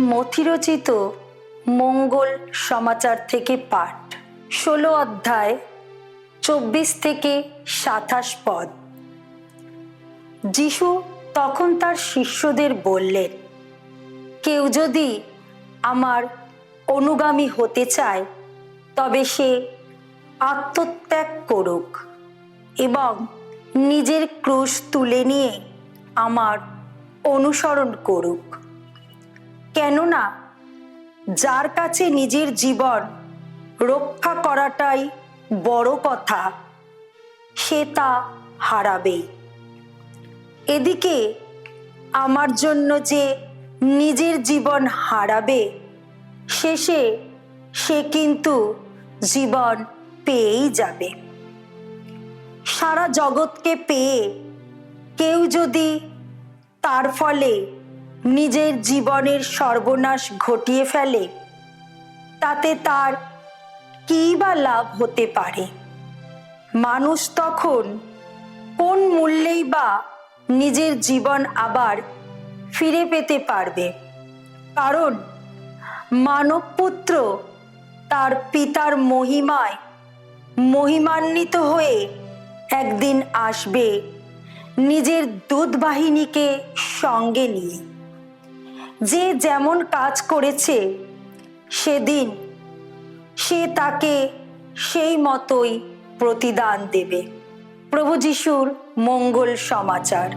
মথিরচিত মঙ্গল সমাচার থেকে পাঠ। ষোলো অধ্যায়, চব্বিশ থেকে সাতাশ পদ। যিশু তখন তার শিষ্যদের বললেন, কেউ যদি আমার অনুগামী হতে চায়, তবে সে আত্মত্যাগ করুক এবং নিজের ক্রুশ তুলে নিয়ে আমার অনুসরণ করুক। কেননা যার কাছে নিজের জীবন রক্ষা করাটাই বড় কথা, সে তা হারাবেই এদিকে আমার জন্য যে নিজের জীবন হারাবে, শেষে সে কিন্তু জীবন পেয়েই যাবে। সারা জগৎকে পেয়ে কেউ যদি তার ফলে নিজের জীবনের সর্বনাশ ঘটিয়ে ফেলে, তাতে তার কী বা লাভ হতে পারে? মানুষ তখন কোন মূল্যেই বা নিজের জীবন আবার ফিরে পেতে পারবে? কারণ মানবপুত্র তার পিতার মহিমায় মহিমান্বিত হয়ে একদিন আসবে নিজের দূত বাহিনীকে সঙ্গে নিয়ে। যে যেমন কাজ করেছে সেদিন সে তাকে সেই মতোই প্রতিদান দেবে। প্রভু যিশুর মঙ্গল সমাচার।